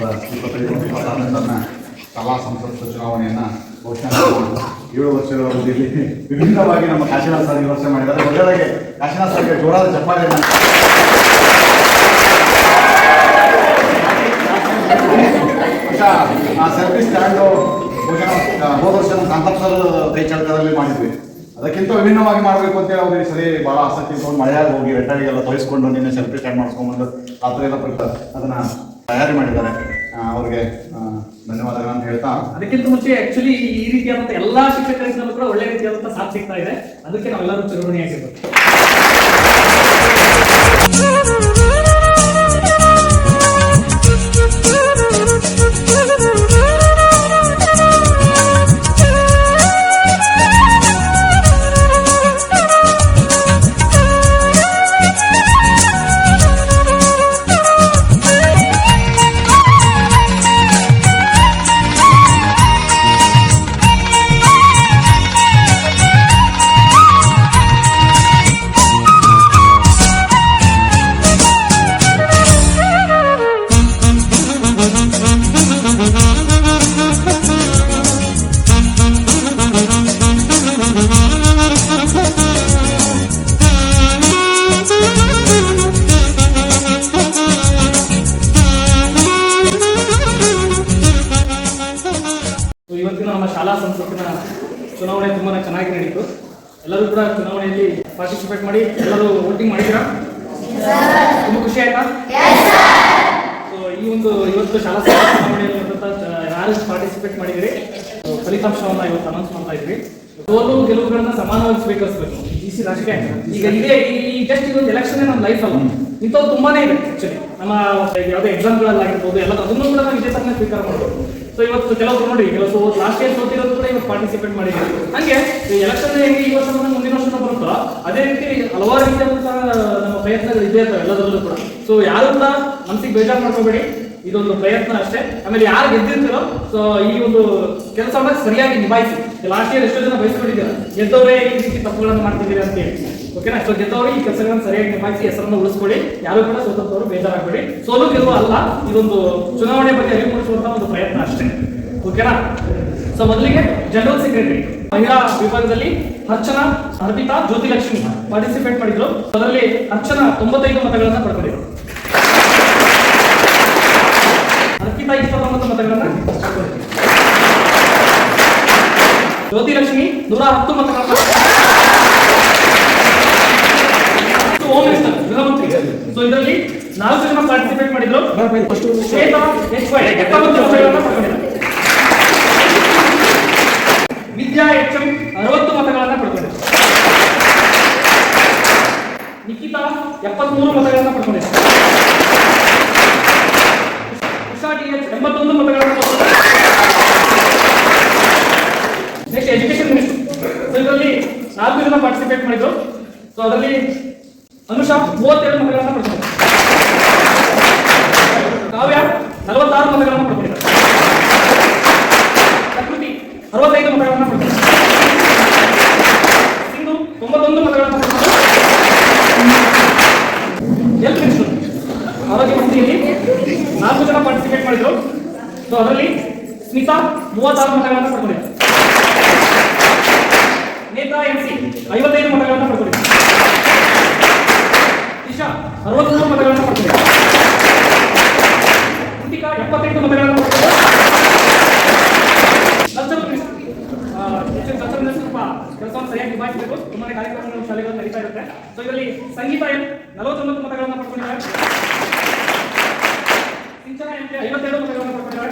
ಸಾವಿರದ ಇಪ್ಪತ್ತೈದು ತನ್ನ ಕಲಾ ಸಂಸತ್ ಚುನಾವಣೆಯನ್ನು ಘೋಷಣೆ ಏಳು ವರ್ಷಗಳ ಅವಧಿಯಲ್ಲಿ ವಿಭಿನ್ನವಾಗಿ ನಮ್ಮ ಕಾಶಿನಾಥ್ ಸರ್ ಈ ವರ್ಷ ಮಾಡಿದ್ದಾರೆ. ಮೊದಲಾಗಿ ಕಾಶಿನಾಥ್ ಸರ್ಗೆ ಜೋರಾದ ಚಪ್ಪಾಳೆಯನ್ನು ಆ ಸರ್ವಿಸ್ ಸ್ಟ್ಯಾಂಡು ಆ, ಹೋದ ವರ್ಷ ನಮ್ಮ ಕಾಂತಪ್ಪ ಸರ್ ಕೈ ಚಳಕದಲ್ಲಿ ಮಾಡಿದ್ವಿ. ಅದಕ್ಕಿಂತ ವಿಭಿನ್ನವಾಗಿ ಮಾಡಬೇಕು ಅಂತೇಳಿ ಅವ್ರಿಗೆ ಸರಿ ಭಾಳ ಆಸಕ್ತಿ ಇಟ್ಕೊಂಡು ಮಳೆಯಾಗ ಹೋಗಿ ರೆಟ್ಟಾಗಿಗೆಲ್ಲ ತೋರಿಸ್ಕೊಂಡು ನಿನ್ನೆ ಸೆಲ್ಫಿ ಸ್ಟ್ಯಾಂಡ್ ಮಾಡಿಸ್ಕೊಂಡ್ಬಂದು ಆ ಥರ ಎಲ್ಲ ಅದನ್ನ ತಯಾರಿ ಮಾಡಿದ್ದಾರೆ. ಅವ್ರಿಗೆ ಧನ್ಯವಾದಗಳನ್ನು ಹೇಳ್ತಾ. ಅದಕ್ಕಿಂತ ಮುಂಚೆ ಆಕ್ಚುಲಿ ಈ ರೀತಿಯಾದಂತಹ ಎಲ್ಲಾ ಶಿಕ್ಷಕರಿಂದಲೂ ಕೂಡ ಒಳ್ಳೆ ರೀತಿಯಾದಂಥ ಸಾಥ್ ಸಿಗ್ತಾ ಇದೆ. ಅದಕ್ಕೆ ನಾವೆಲ್ಲರೂ ಚಿರಋಣಿಯಾಗಿರ್ಬೇಕು ಚುನಾವಣೆ ತುಂಬಾ ಚೆನ್ನಾಗಿ ನಡೀತು. ಎಲ್ಲರೂ ಕೂಡ ಚುನಾವಣೆಯಲ್ಲಿ ಪಾರ್ಟಿಸಿಪೇಟ್ ಮಾಡಿ, ಎಲ್ಲರೂ ವೋಟಿಂಗ್ ಮಾಡಿದ್ದೀರಾ? ತುಂಬಾ ಖುಷಿ ಆಯ್ತಾ? ಸೊ ಈ ಒಂದು ಇವತ್ತು ಶಾಲಾ ಚುನಾವಣೆಯಲ್ಲಿ ಯಾರು ಪಾರ್ಟಿಸಿಪೇಟ್ ಮಾಡಿದಿರಿ ಫಲಿತಾಂಶವನ್ನ ಇವತ್ತು ಅನೌನ್ಸ್ ಮಾಡ್ತಾ ಇದ್ವಿ. ಸೋಲು ಗೆಲುವುಗಳನ್ನ ಸಮಾನವಾಗಿ ಸ್ವೀಕರಿಸಬೇಕು. ಈ ಸಿ ರಾಜಕೀಯ ಈಗ ಇದೇ, ಈ ಜಸ್ಟ್ ಇದೊಂದು ಎಲೆಕ್ಷನ್ ನಮ್ಮ ಲೈಫ್ ಅಲ್ಲ ಇಂಥವು ತುಂಬಾನೇ ಇದೆ ಆಕ್ಚುಲಿ ನಮ್ಮ, ಯಾವುದೇ ಎಕ್ಸಾಮ್ಗಳಲ್ಲಾಗಿರ್ಬೋದು ಎಲ್ಲ ಅದನ್ನು ಕೂಡ ನಾವು ಇದೇ ತರನೇ ಸ್ವೀಕಾರ ಮಾಡ್ಬೋದು. ಸೊ ಇವತ್ತು ಕೆಲವರು ನೋಡಿ ಕೆಲವು ಲಾಸ್ಟ್ ಇಯರ್ ಸೋತಿರೋದು ಕೂಡ ಇವತ್ತು ಪಾರ್ಟಿಸಿಪೇಟ್ ಮಾಡಿದ್ದೀವಿ ಹಂಗೆ ಎಲೆಕ್ಷನ್ ಹೆಂಗೆ ಈ ವರ್ಷ ಮುಂದಿನ ವರ್ಷ ಬರುತ್ತೋ, ಅದೇ ರೀತಿ ಹಲವಾರು ರೀತಿಯಾದಂತಹ ನಮ್ಮ ಪ್ರಯತ್ನಗಳು ಇದೇ ಇರ್ತವೆ ಎಲ್ಲದರಲ್ಲೂ ಕೂಡ. ಸೊ ಯಾರು ಕೂಡ ಮನಸ್ಸಿಗೆ ಬೇಜಾರು ಮಾಡ್ಕೋಬೇಡಿ. ಇದೊಂದು ಪ್ರಯತ್ನ ಅಷ್ಟೇ. ಆಮೇಲೆ ಯಾರು ಗೆದ್ದಿರ್ತೀರೋ ಸೊ ಈ ಒಂದು ಕೆಲಸವನ್ನ ಸರಿಯಾಗಿ ನಿಭಾಯಿಸಿ. ಲಾಸ್ಟ್ ಇಯರ್ ಎಷ್ಟೋ ಜನ ಬಯಸ್ಕೊಂಡಿದ್ದೀರಾ ಗೆದ್ದವರೇ ಈ ರೀತಿ ತಪ್ಪುಗಳನ್ನು ಮಾಡ್ತಿದ್ದೀರಾ ಅಂತ ಹೇಳಿ. ಓಕೆನಾ ಸೊ ಗೆದ್ದವರು ಈ ಕೆಲಸಗಳನ್ನು ಸರಿಯಾಗಿ ನಿಭಾಯಿಸಿ, ಹೆಸರನ್ನು ಉಳಿಸ್ಕೊಳ್ಳಿ. ಯಾರು ಕೂಡ ಸ್ವತಂತ್ರವರು ಬೇಜಾರಾಗಬೇಡಿ. ಸೋಲು ಗೆಲುವು ಅಲ್ಲ, ಇದೊಂದು ಚುನಾವಣೆ ಬಗ್ಗೆ ಅರಿವು ಮೂಡಿಸುವಂತಹ ಒಂದು ಪ್ರಯತ್ನ ಅಷ್ಟೇ. ಓಕೆನಾ ಸೊ ಮೊದಲಿಗೆ ಜನರಲ್ ಸೆಕ್ರೆಟರಿ ಮಹಿಳಾ ವಿಭಾಗದಲ್ಲಿ ಅರ್ಚನಾ, ಅರ್ಪಿತಾ, ಜ್ಯೋತಿಲಕ್ಷ್ಮಿ ಪಾರ್ಟಿಸಿಪೇಟ್ ಮಾಡಿದ್ರು. ಅದರಲ್ಲಿ ಅರ್ಚನಾ ತೊಂಬತ್ತೈದು ಮತಗಳನ್ನ ಪಡ್ಕೊಂಡಿದ್ರು. ಅರ್ಪಿತಾ ಇಪ್ಪತ್ತೊಂಬತ್ತು ಮತಗಳನ್ನ ಜ್ಯೋತಿಲಕ್ಷ್ಮಿ ನೂರ ಹತ್ತು ಮತಗಳನ್ನ ಹೋಮ್ ಮಿನಿಸ್ಟರ್ ಗೃಹ ಮಂತ್ರಿ ಸೊ ಇದರಲ್ಲಿ ನಾಲ್ಕು ಜನ ಪಾರ್ಟಿಸಿಪೇಟ್ ಮಾಡಿದ್ರು ಶ್ವೇತಾ ಎಚ್ ವೈ ಎಪ್ಪತ್ತೊಂದು ಮತಗಳನ್ನ ಪಡ್ಕೊಂಡಿದ್ದಾರೆ ವಿದ್ಯಾ ಎಚ್ ಎಂ ಅರವತ್ತು ಮತಗಳನ್ನು ಪಡ್ಕೊಂಡಿದೆ. ನಿಖಿತಾ ಎಪ್ಪತ್ಮೂರು ಮತಗಳನ್ನು ಪಡ್ಕೊಂಡಿದೆ. ಉಷಾ ಡಿ ಎಚ್ ಎಂಬತ್ತೊಂದು ಮತಗಳನ್ನು ನೆಕ್ಸ್ಟ್ ಎಜುಕೇಶನ್ ಮಿನಿಸ್ಟರ್. ಇದರಲ್ಲಿ ನಾಲ್ಕು ಜನ ಪಾರ್ಟಿಸಿಪೇಟ್ ಮಾಡಿದ್ರು. ಸೊ ಅದರಲ್ಲಿ ಅನುಷಾ ಮೂವತ್ತೆರಡು ಮತಗಳನ್ನ ಪಡ್ಕೊಂಡಿದ್ದಾರೆ ಕಾವ್ಯ ನಲವತ್ತಾರು ಮತಗಳನ್ನ ಪಡ್ಕೊಂಡಿದ್ದಾರೆ ಪ್ರಕೃತಿ ಅರವತ್ತೈದು ಮತಗಳನ್ನು ಪಡೆದರು ಸಿಂಧು ತೊಂಬತ್ತೊಂದು ಮತಗಳನ್ನು ಹೆಲ್ತ್ ಮಿನಿಸ್ಟರ್ ಆರೋಗ್ಯ ಮಂತ್ರಿಯಲ್ಲಿ ನಾಲ್ಕು ಜನ ಪಾರ್ಟಿಸಿಪೇಟ್ ಮಾಡಿದ್ರು. ಸೊ ಅದರಲ್ಲಿ ಸ್ಮಿತಾ ಮೂವತ್ತಾರು ಮತಗಳನ್ನು ಪಡ್ಕೊಂಡಿದ್ದಾರೆ. ನೇತಾ ಎಂಸಿ ಐವತ್ತೈದು ಮತಗಳನ್ನು ಪಡ್ಕೊಂಡಿದ್ದಾರೆ. ಇಶಾ ಅರವತ್ಮೂರು ಮತಗಳನ್ನ ಪಡ್ಕೊಂಡಿದ್ದಾರೆ ಕೃತಿಕಾ ಎಪ್ಪತ್ತೆಂಟು ಮತಗಳನ್ನ ಪಡ್ಕೊಂಡಿದ್ದಾರೆ ಕಲ್ಚರಲ್ ಮಿನಿಸ್ಟರ್ ಆ, ಹೆಚ್ಚಿನ ಕಲ್ಚರಲ್ ಮಿನಿಸ್ಟರ್ ಸ್ವಲ್ಪ ಕೆಲಸವನ್ನು ಸರಿಯಾಗಿ ನಿಭಾಯಿಸಬೇಕು ತುಂಬಾನೇ ಕಾರ್ಯಕ್ರಮಗಳು ಶಾಲೆಗಳು ನಡೀತಾ ಇರುತ್ತೆ ಸೊ ಇದರಲ್ಲಿ ಸಂಗೀತ ಎಂ ನಲವತ್ತೊಂಬತ್ತು ಮತಗಳನ್ನ ಪಡ್ಕೊಂಡಿದ್ದಾರೆ ಸಿಂಚನ ಎಂ ಐವತ್ತೆರಡು ಮತಗಳನ್ನ ಪಡ್ಕೊಂಡಿದ್ದಾರೆ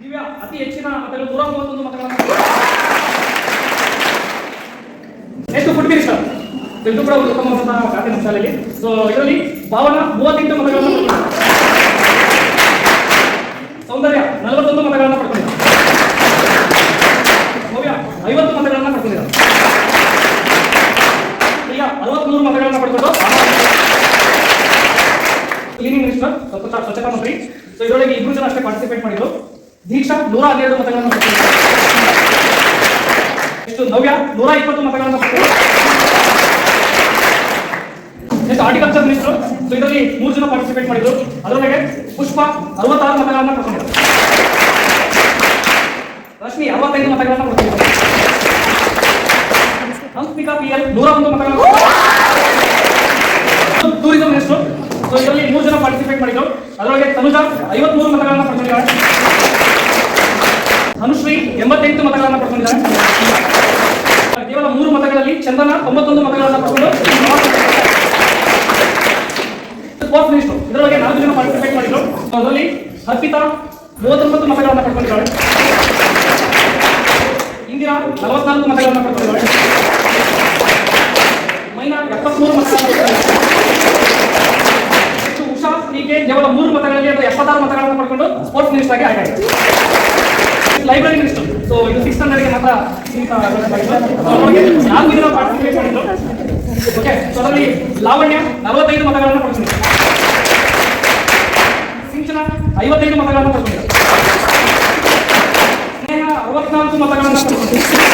ದಿವ್ಯಾ ಅತಿ ಹೆಚ್ಚಿನ ಮತಗಳು ನೂರ ಮೂವತ್ತೊಂದು ಮತಗಳನ್ನ ಪಡ್ಕೊಂಡಿದ್ದಾರೆ. ನೆಕ್ಸ್ಟ್ ಫುಡ್ ಮಿನಿಸ್ಟರ್ ಇದು ಕೂಡ ಒಂದು ಉತ್ತಮವಾದಂತಹ ಖಾತೆ ನಮ್ಮ ಶಾಲೆಯಲ್ಲಿ ಸೊ ಇದರಲ್ಲಿ ಭಾವನಾ ಮೂವತ್ತೆಂಟು ಮತಗಳನ್ನು ಪಡ್ಕೊಂಡಿದ್ದಾರೆ ಸೌಂದರ್ಯ ನಲವತ್ತೊಂದು ಮತಗಳನ್ನು ಪಡ್ಕೊಂಡಿದ್ದಾರೆ ಭವ್ಯ ಐವತ್ತು ಮತಗಳನ್ನು ಪಡ್ಕೊಂಡಿದ್ದಾರೆ ಪ್ರಿಯಾ ಅರವತ್ಮೂರು ಮತಗಳನ್ನು ಪಡ್ಕೊಂಡು ಕ್ಲೀನಿಂಗ್ ಮಿನಿಸ್ಟರ್ ಸ್ವಚ್ಛತಾ ಸ್ವಚ್ಛತಾ ಮಂತ್ರಿ ಸೊ ಇದರೊಳಗೆ ಇಬ್ರು ಜನ ಅಷ್ಟೇ ಪಾರ್ಟಿಸಿಪೇಟ್ ಮಾಡಿದ್ರು. ದೀಕ್ಷಾ ನೂರ ಹನ್ನೆರಡು ಮತಗಳನ್ನು ಎಷ್ಟು ನವ್ಯ, ನೂರ ಇಪ್ಪತ್ತು ಮತಗಳನ್ನು ನೆಕ್ಸ್ಟ್ ಹಾರ್ಟಿಕಲ್ಚರ್ ಮಿನಿಸ್ಟರ್ ಸೊ ಇದರಲ್ಲಿ ಮೂರು ಜನ ಪಾರ್ಟಿಸಿಪೇಟ್ ಮಾಡಿದ್ರು ಅದರೊಳಗೆ ಪುಷ್ಪ ಅರವತ್ತಾರು ಮತಗಳನ್ನ ಪಡ್ಕೊಂಡಿದ್ದಾರೆ ರಶ್ಮಿ ಅರವತ್ತೈದು ಮತಗಳನ್ನ ಪಡ್ಕೊಂಡಿದ್ದಾರೆ ಹಂಸ್ಮಿಕಾ ಪಿ ಎಲ್ ನೂರ ಒಂದು ಮತಗಳನ್ನು ಟೂರಿಸಂ ಮಿನಿಸ್ಟರ್ ಸೊ ಇದರಲ್ಲಿ ಮೂರು ಜನ ಪಾರ್ಟಿಸಿಪೇಟ್ ಮಾಡಿದ್ರು ಅದರೊಳಗೆ ತನುಜಾ ಐವತ್ಮೂರು ಮತಗಳನ್ನ ಪಡ್ಕೊಂಡಿದ್ದಾರೆ ಅನುಶ್ರೀ ಎಂಬತ್ತೆಂಟು ಮತಗಳನ್ನ ಪಡ್ಕೊಂಡಿದ್ದಾರೆ ಕೇವಲ ಮೂರು ಮತಗಳಲ್ಲಿ ಚಂದನ ತೊಂಬತ್ತೊಂದು ಮತಗಳನ್ನು ಪಡ್ಕೊಂಡು ಸ್ಪೋರ್ಟ್ಸ್ ಮಿನಿಸ್ಟರ್ ಇದರೊಳಗೆ ನಾಲ್ಕು ಜನ ಪಾರ್ಟಿಸಿಪೇಟ್ ಮಾಡಿದ್ರು. ಅದರಲ್ಲಿ ಅರ್ಪಿತಾ ಮೂವತ್ತೊಂಬತ್ತು ಮತಗಳನ್ನು ಪಡ್ಕೊಂಡಿದ್ದಾಳೆ. ಇಂದಿರಾ ನಲವತ್ನಾಲ್ಕು ಮತಗಳನ್ನು ಪಡ್ಕೊಂಡಿದ್ದಾಳೆ. ಮೈನಾ ಎಪ್ಪತ್ಮೂರು ಮತಗಳನ್ನು ಕೇವಲ ಮೂರು ಮತಗಳಲ್ಲಿ ಅಥವಾ ಎಪ್ಪತ್ತಾರು ಮತಗಳನ್ನು ಪಡ್ಕೊಂಡು ಸ್ಪೋರ್ಟ್ಸ್ ಮಿನಿಸ್ಟರ್ ಆಗಿ ಲೈಬ್ರರಿ ಮಿನಿಸ್ಟರ್ ಸೊ ಇದು ಸಿಕ್ಸ್ ಹಂಡ್ರೆಡ್ಗೆ ಮಾತ್ರ ನಾಲ್ಕು ಜನ ಪಾರ್ಟಿಸಿಪೇಟ್ ಮಾಡಿದ್ರು ಓಕೆ ಸೊ ಅದರಲ್ಲಿ ಲಾವಣ್ಯ ನಲವತ್ತೈದು ಮತಗಳನ್ನು ಪಡ್ಕೊಂಡಿದ್ದಾರೆ ಸಿಂಚನ ಐವತ್ತೈದು ಮತಗಳನ್ನು ಪಡ್ಕೊಂಡಿದ್ದಾರೆ ಸ್ನೇಹ ಅರವತ್ನಾಲ್ಕು ಮತಗಳನ್ನು ಪಡ್ಕೊಂಡಿದ್ದಾರೆ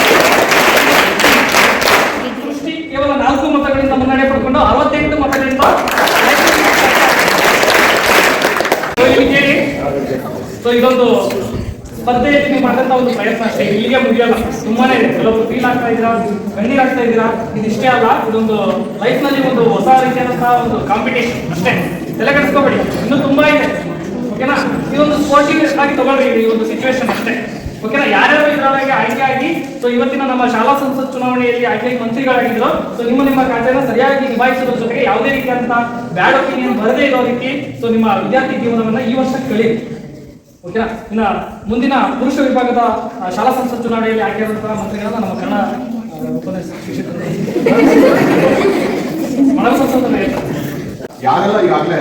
ಸೃಷ್ಟಿ ಕೇವಲ ನಾಲ್ಕು ಮತಗಳಿಂದ ಮುನ್ನಡೆ ಪಡ್ಕೊಂಡು ಅರವತ್ತೆಂಟು ಮತಗಳಿಂದ ಸೊ ಇದೊಂದು ಸ್ಪರ್ಧೆಯಲ್ಲಿ ಮಾಡಿದಂತ ಒಂದು ಪ್ರಯತ್ನ ಅಷ್ಟೇ. ಇಲ್ಲಿಗೆ ಮುಗಿಯಲ್ಲ. ತುಂಬಾನೇ ಇದೆ ಕೆಲವರು ಫೀಲ್ ಆಗ್ತಾ ಇದ್ದೀರಾ? ಕಣ್ಣೀರ್ ಆಗ್ತಾ ಇದ್ದೀರಾ? ಇದಿಷ್ಟೇ ಅಲ್ಲ, ಇದೊಂದು ಲೈಫ್ನಲ್ಲಿ ಒಂದು ಹೊಸ ರೀತಿಯಾದಂತಹ ಒಂದು ಕಾಂಪಿಟೇಷನ್ ಅಷ್ಟೇ. ತಲೆ ಕೆಡಿಸ್ಕೋಬೇಡಿ. ಇನ್ನೂ ತುಂಬಾ ಇದೆ. ಓಕೆನಾ? ಇದೊಂದು ಸ್ಪೋರ್ಟಿಂಗ್ ಆಗಿ ತಗೊಳ್ರಿ ಈ ಒಂದು ಸಿಚುವೇಶನ್ ಅಷ್ಟೇ. ಓಕೆನಾ? ಯಾರ್ಯಾರು ಇದರೊಳಗೆ ಆಯ್ಕೆ ಆಗಿ ಸೊ ಇವತ್ತಿನ ನಮ್ಮ ಶಾಲಾ ಸಂಸತ್ ಚುನಾವಣೆಯಲ್ಲಿ ಆಯ್ಕೆ ಮಂತ್ರಿಗಳಾಗಿದ್ರು. ಸೊ ನಿಮ್ಮ ನಿಮ್ಮ ಖಾತೆಯನ್ನು ಸರಿಯಾಗಿ ನಿಭಾಯಿಸೋದ್ರ ಜೊತೆಗೆ ಯಾವುದೇ ರೀತಿಯಾದಂತಹ ಬ್ಯಾಡ್ ಒಪಿನಿಯನ್ ಬರದೇ ಇರೋ ರೀತಿ ಸೊ ನಿಮ್ಮ ವಿದ್ಯಾರ್ಥಿ ಜೀವನವನ್ನ ಈ ವರ್ಷ ಕಳೀರಿ ಓಕೆನಾ? ಇನ್ನ ಮುಂದಿನ ಪುರುಷ ವಿಭಾಗದ ಶಾಲಾ ಸಂಸತ್ ಚುನಾವಣೆಯಲ್ಲಿ ಆಯ್ಕೆಯಾದಂತಹ ಮಂತ್ರಿಗಳನ್ನ ನಮ್ಮ ಕನ್ನಡ ಮನವಿ ಯಾರೆಲ್ಲ ಈಗಾಗಲೇ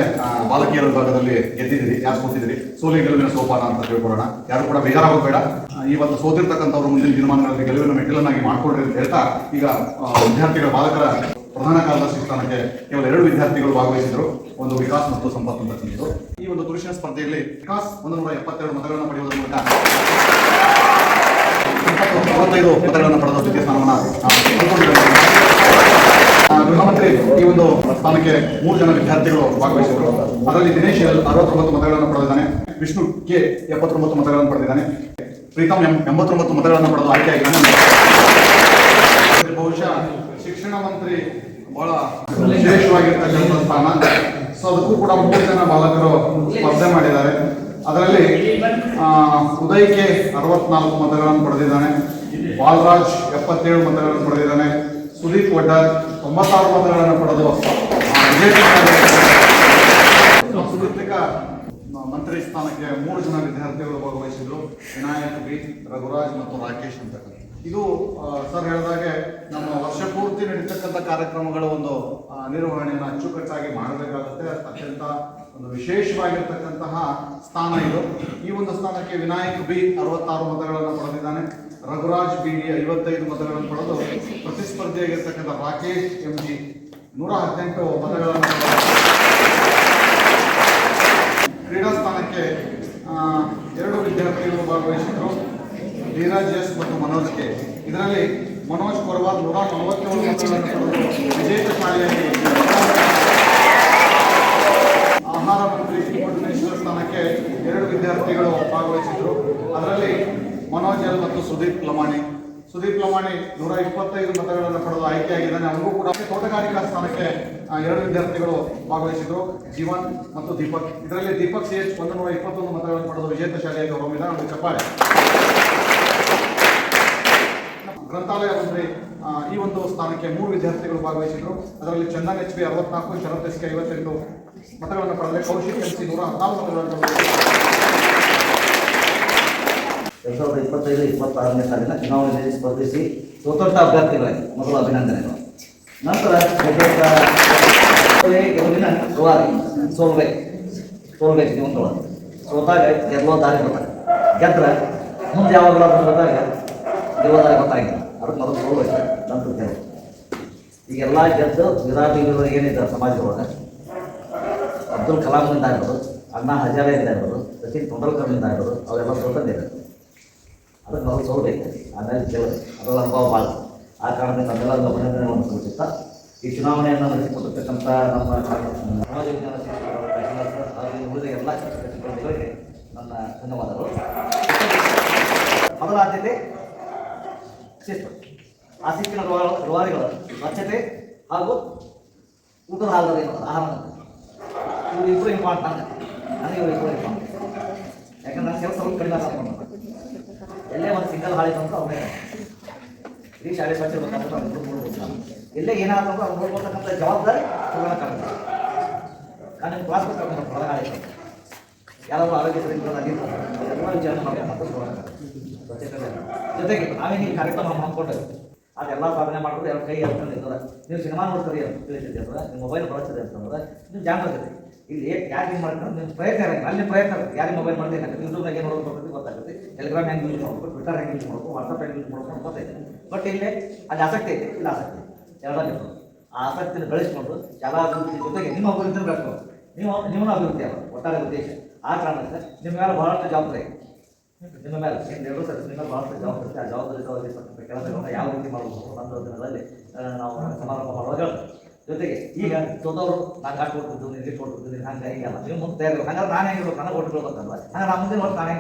ಬಾಲಕಿಯರ ವಿಭಾಗದಲ್ಲಿ ಗೆದ್ದಿದ್ದೀರಿ ಯಾರು ಸೋತಿದ್ದೀರಿ? ಸೋಲಿ ಗೆಲುವಿನ ಸೋಪಾನ ಅಂತ ತಿಳ್ಕೊಳ್ಳೋಣ. ಯಾರು ಕೂಡ ಬೇಜಾರಾಗೋ ಬೇಡ. ಆ, ಈ ಒಂದು ಸೋತಿರ್ತಕ್ಕಂಥವ್ರು ಮುಂದಿನ ದಿನಮಾನಗಳಲ್ಲಿ ಗೆಲುವಿನ ಮೆಟ್ಟಿಲನ್ನಾಗಿ ಮಾಡ್ಕೊಳ್ರಿ ಅಂತ ಹೇಳ್ತಾ ಈಗ ವಿದ್ಯಾರ್ಥಿಗಳ ಬಾಲಕರ ಪ್ರಧಾನ ಕಾರ್ಯದರ್ಶಿ ಸ್ಥಾನಕ್ಕೆ ಕೇವಲ ಎರಡು ವಿದ್ಯಾರ್ಥಿಗಳು ಭಾಗವಹಿಸಿದ್ರು. ಒಂದು ವಿಕಾಸ್ ಮತ್ತು ಸಂಪತ್ ಅಂತ ತಂದಿದ್ದು ಈ ಒಂದು ಪುರುಷನ ಸ್ಪರ್ಧೆಯಲ್ಲಿ ವಿಕಾಸ್ ಒಂದು ನೂರ ಎಪ್ಪತ್ತೆರಡು ಮತಗಳನ್ನು ಪಡೆಯುವುದರ ಮೂಲಕ ಅರವತ್ತೈದು ಮತಗಳನ್ನು ಪಡೆದ ದ್ವಿತೀಯ ಸ್ಥಾನವನ್ನು ಈ ಒಂದು ಸ್ಥಾನಕ್ಕೆ ಮೂರು ಜನ ವಿದ್ಯಾರ್ಥಿಗಳು ಭಾಗವಹಿಸಿದರು. ಅದರಲ್ಲಿ ದಿನೇಶ್ ಎಲ್ ಅರವತ್ತೊಂಬತ್ತು ಮತಗಳನ್ನು ಪಡೆದಿದ್ದಾನೆ. ವಿಷ್ಣು ಕೆ ಎಪ್ಪತ್ತೊಂಬತ್ತು ಮತಗಳನ್ನು ಪಡೆದಿದ್ದಾನೆ. ಪ್ರೀತಮ್ ಎಂ ಎಂಬತ್ತೊಂಬತ್ತು ಮತಗಳನ್ನು ಪಡೆದು ಆಯ್ಕೆಯಾಗಿದ್ದಾನೆ. ಬಹುಶಃ ಶಿಕ್ಷಣ ಮಂತ್ರಿ ಬಹಳ ವಿಶೇಷವಾಗಿರ್ತಕ್ಕಂಥ ಸ್ಥಾನ. ಸೊ ಅದಕ್ಕೂ ಕೂಡ ಮೂರು ಜನ ಬಾಲಕರು ಸ್ಪರ್ಧೆ ಮಾಡಿದ್ದಾರೆ. ಅದರಲ್ಲಿ ಉದಯ್ಕೆ ಅರವತ್ನಾಲ್ಕು ಮತಗಳನ್ನು ಪಡೆದಿದ್ದಾನೆ. ಬಾಲರಾಜ್ ಎಪ್ಪತ್ತೇಳು ಮತಗಳನ್ನು ಪಡೆದಿದ್ದಾನೆ. ಸುದೀಪ್ ವಡ್ಡರ್ ತೊಂಬತ್ತಾರು ಮತಗಳನ್ನು ಪಡೆದು ಮಂತ್ರಿ ಸ್ಥಾನಕ್ಕೆ ಮೂರು ಜನ ವಿದ್ಯಾರ್ಥಿಗಳು ಭಾಗವಹಿಸಿದ್ರು. ವಿನಾಯಕ್ ಬಿ, ರಘುರಾಜ್ ಮತ್ತು ರಾಕೇಶ್ ಅಂತ. ಇದು ಸರ್ ಹೇಳಿದಾಗೆ ನಮ್ಮ ವರ್ಷ ಪೂರ್ತಿ ನಡೀತಕ್ಕಂಥ ಕಾರ್ಯಕ್ರಮಗಳ ಒಂದು ನಿರ್ವಹಣೆಯನ್ನು ಅಚ್ಚುಕಟ್ಟಾಗಿ ಮಾಡಬೇಕಾಗುತ್ತೆ. ಅತ್ಯಂತ ಒಂದು ವಿಶೇಷವಾಗಿರ್ತಕ್ಕಂತಹ ಸ್ಥಾನ ಇದು. ಈ ಒಂದು ಸ್ಥಾನಕ್ಕೆ ವಿನಾಯಕ್ ಬಿ ಅರವತ್ತಾರು ಮತಗಳನ್ನು ಪಡೆದಿದ್ದಾನೆ. ರಘುರಾಜ್ ಬಿ ಐವತ್ತೈದು ಮತಗಳನ್ನು ಪಡೆದು ಪ್ರತಿಸ್ಪರ್ಧಿಯಾಗಿರ್ತಕ್ಕಂಥ ರಾಕೇಶ್ ಎಂ ಜಿ ನೂರ ಹದಿನೆಂಟು ಮತಗಳನ್ನು. ಕ್ರೀಡಾ ಸ್ಥಾನಕ್ಕೆ ಎರಡು ವಿದ್ಯಾರ್ಥಿಗಳು ಭಾಗವಹಿಸಿದ್ರು. ಧೀರಜ್ ಎಸ್ ಮತ್ತು ಮನೋಜ್ ಕೆ. ಇದರಲ್ಲಿ ಮನೋಜ್ ಕೊರವಾದ ನೂರ ನಲವತ್ತೇಳು ಮತಗಳನ್ನು ವಿಜೇತ ಶಾಲೆಯಲ್ಲಿ ಆಹಾರ ಮಂತ್ರಿ ಮಿನಿಸ್ಟರ್ ಸ್ಥಾನಕ್ಕೆ ಎರಡು ವಿದ್ಯಾರ್ಥಿಗಳು ಭಾಗವಹಿಸಿದರು. ಅದರಲ್ಲಿ ಮನೋಜ್ ಎಲ್ ಮತ್ತು ಸುದೀಪ್ ಲಮಾಣಿ. ಸುದೀಪ್ ಲಮಾಣಿ ನೂರ ಇಪ್ಪತ್ತೈದು ಮತಗಳನ್ನು ಪಡೆದು ಆಯ್ಕೆಯಾಗಿದ್ದಾನೆ. ಅವರಿಗೂ ಕೂಡ ತೋಟಗಾರಿಕಾ ಸ್ಥಾನಕ್ಕೆ ಎರಡು ವಿದ್ಯಾರ್ಥಿಗಳು ಭಾಗವಹಿಸಿದರು. ಜೀವನ್ ಮತ್ತು ದೀಪಕ್. ಇದರಲ್ಲಿ ದೀಪಕ್ ಸಿ ಎಚ್ ಒಂದು ನೂರ ಇಪ್ಪತ್ತೊಂದು ಮತಗಳನ್ನು ಪಡೆದು ವಿಜೇತ ಶಾಲೆಯಲ್ಲಿ ಹೋಗಿದ್ದಾರೆ ಒಂದು ಚಪ್ಪಾಳೆ. ಗ್ರಂಥಾಲಯ ಮಂತ್ರಿ ಈ ಒಂದು ಸ್ಥಾನಕ್ಕೆ ಮೂರು ವಿದ್ಯಾರ್ಥಿಗಳು ಭಾಗವಹಿಸಿದ್ರು. ಅದರಲ್ಲಿ ಚಂದನ್ ಎಚ್ ಬಿ ಅರವತ್ನಾಲ್ಕು, ಶರತ್ ಎಸ್ ಕೆ ಐವತ್ತೆಂಟು ಮತಗಳನ್ನು ಪಡೆದರೆ ಕೌಶಿಕ್ ಎಂ ಸಿ ನೂರ ಹದಿನಾಲ್ಕು ಮತಗಳನ್ನು ಎರಡ್ ಸಾವಿರದ ಇಪ್ಪತ್ತೈದು, ಇಪ್ಪತ್ತಾರನೇ ಸಾಲಿನ ಚುನಾವಣೆಯಲ್ಲಿ ಸ್ಪರ್ಧಿಸಿ ಸ್ವತಂತ್ರ ಅಭ್ಯರ್ಥಿಗಳಾಗಿ ಮೊದಲ ಅಭಿನಂದನೆಗಳು. ನಂತರ ಗೆಲುವಿನ ರೂವಾರಿ ಸೋಲ್ವೆ ಸೋಲ್ವೆ ಜೀವಂತವಾದ ಸೋತಾಗ ಗೆಲ್ಲೋ ದಾರಿ ಬರ್ತಾರೆ ಗೆದ್ರೆ ಮುಂದೆ ಯಾವಾಗಲಾದ್ರೂ ಬಂದಾಗ ಗೆಲ್ಲೋ ದಾರಿ ಗೊತ್ತಾಗಿಲ್ಲ ಅದಕ್ಕೆ ಮೊದಲು ಹೋಗ್ಬೇಕು ನಂತರ ದೇವರು ಈಗೆಲ್ಲ ಗೆದ್ದು ವಿರಾಟಿಗಳು ಏನಿದ್ದಾರೆ ಸಮಾಜದೊಳಗೆ? ಅಬ್ದುಲ್ ಕಲಾಂನಿಂದ ಆಗ್ಬೋದು ಅಣ್ಣಾ ಹಜಾರೆಯಿಂದ ಇರ್ಬೋದು ಸಚಿನ್ ತೆಂಡೂಲ್ಕರ್ನಿಂದ ಆಗ್ಬೋದು ಅವೆಲ್ಲ ಸೋತಂದಿದ್ದಾರೆ ಅದಕ್ಕೆ ಮೊದಲು ಸೋಲ್ಬೇಕು ಆಮೇಲೆ ದೇವರು ಅದರ ಅನುಭವ ಭಾಳ. ಆ ಕಾರಣದಿಂದ ನಮ್ಮೆಲ್ಲರಿಗೂ ಒಂದು ಸಲ್ಲಿಸುತ್ತಾ, ಈ ಚುನಾವಣೆಯನ್ನು ನಡೆಸಿಕೊಟ್ಟಿರ್ತಕ್ಕಂಥ ನಮ್ಮ ಸಮಾಜ ವಿಜ್ಞಾನ ಉಳಿದ ಎಲ್ಲ ನನ್ನ ಧನ್ಯವಾದಗಳು. ಮೊದಲ ಆದ್ಯತೆ ಶಿಸ್ತು ಆ ರುವಾ- ರೂವಾರಿಗಳು ಸ್ವಚ್ಛತೆ ಹಾಗೂ ಊಟದ ಹಾಲದಲ್ಲಿ ಆಹಾರ ಇವರು ಇಬ್ಬರು ಇಂಪಾರ್ಟೆಂಟ್ ನನಗೆ ನನಗೆ ಇವರು ಇಬ್ಬರು ಇಂಪಾರ್ಟೆಂಟ್ ಯಾಕಂದ್ರೆ ಕೆಲಸ ಕಡಿಮೆ ಮಾಡ್ಕೊಂಡು ಎಲ್ಲೇ ಒಂದು ಸಿಂಗಲ್ ಹಾಳಿ ಬಂತು, ಅವರೇ ಇಡೀ ಶಾಲೆ ಸ್ವಚ್ಛ ನಾನು. ಎಲ್ಲೇ ಏನಾದ್ರು ಅವ್ರು ನೋಡ್ಕೊಳ್ತಕ್ಕಂಥ ಜವಾಬ್ದಾರಿ ತಗೊಳಕ್ಕಾಗಲ್ಲ ನಾನು ನಿಮ್ಮ ಕ್ಲಾಸ್ ಕರ್ಕೊಂಡು ಹೊರ ಯಾರಾದರೂ ಆರೋಗ್ಯ ಸರಿ ಎಲ್ಲ ವಿಚಾರ ಮಾಡಿ ಮತ್ತೆ ಸ್ವಚ್ಛತೆ ಜೊತೆಗೆ ನಾವೇನು ಈ ಕಾರ್ಯಕ್ರಮ ಮಾಡ್ಕೊಂಡೇವೆ ಅದೆಲ್ಲ ಸಾಧನೆ ಮಾಡಿದ್ರೆ ಎರಡು ಕೈ ಹೇಳ್ಕೊಂಡು ಇರ್ತದೆ ನೀವು ಸಿನಿಮಾ ನೋಡ್ತೀರಿ ಅಂತ ತಿಳಿಸಿದ್ದೆ ಅಂದ್ರೆ, ನಿಮ್ಮ ಮೊಬೈಲ್ ಬಳಸಿದೆ ಅಂತಂದ್ರೆ ನೀವು ಜಾಗ್ರತೆ ಇಲ್ಲಿ ಯಾಕೆ ಏನು ಮಾಡ್ತಾರೆ ನಿಮ್ಮ ಪ್ರಯತ್ನ ಅಲ್ಲಿ ಪ್ರಯತ್ನ ಇರುತ್ತೆ ಯಾರಿಗೆ ಮೊಬೈಲ್ ಮಾಡ್ತೀನಿ ಯೂಟ್ಯೂಬ್ನಾಗ ಏನು ನೋಡೋದು ಬರ್ತದೆ ಗೊತ್ತಾಗುತ್ತೆ ಟೆಲಿಗ್ರಾಮ್ ಹೆಂಗೆ ಯೂಸ್ ಮಾಡ್ಬೇಕು ಟ್ವಿಟರ್ ಹೆಂಗೆ ಯೂಸ್ ಮಾಡ್ಬೇಕು ವಾಟ್ಸಪ್ ಹೆಂಗೆ ಯೂಸ್ ಮಾಡ್ಬೇಕು ಅಂತ ಗೊತ್ತೈತೆ ಬಟ್ ಇಲ್ಲಿ ಅಲ್ಲಿ ಆಸಕ್ತಿ ಐತೆ ಇಲ್ಲ ಆಸಕ್ತಿ ಎರಡಲ್ಲಿ ಆ ಆಸಕ್ತಿನ ಬೆಳೆಸ್ಕೊಂಡು ಎಲ್ಲ ಅಭಿವೃದ್ಧಿ ಜೊತೆಗೆ ನಿಮ್ಮ ಅಭಿವೃದ್ಧಿನ ಬೆಳೆಸ್ಕೊಂಡು, ನೀವು ನಿಮ್ಮ ಅಭಿವೃದ್ಧಿ ಅಲ್ಲ, ಒಟ್ಟಾರೆ ಉದ್ದೇಶ. ಆ ಕಾರಣದಿಂದ ನಿಮ್ಮ ಮೇಲೆ ಬಹಳಷ್ಟು ಜವಾಬ್ದಾರಿ. ಕೆಲಸಗಳನ್ನ ಯಾವ ರೀತಿ ಮಾಡಬೇಕು ಅಂತ ನಾವು ಸಮಾರಂಭ ಜೊತೆಗೆ, ಈಗ ದೊಡ್ಡವರು ನಾನು ಕಾಟ್ ಕೊಡ್ತಿದ್ದು ನಿಮಗೆ ಕೊಡ್ತಿದ್ದು ಹಂಗೆ ಹೀಗಲ್ಲ ನೀವು ಮುಂದೆ ಹಂಗಾದ್ರೆ ನಾನು ಹೆಂಗಿರ್ಬೇಕು? ನನಗೆ ಕೊಟ್ಟು ಹಂಗಾರೆ ನಾನು ಮುಂದೆ ಒಟ್ಟು ನಾನು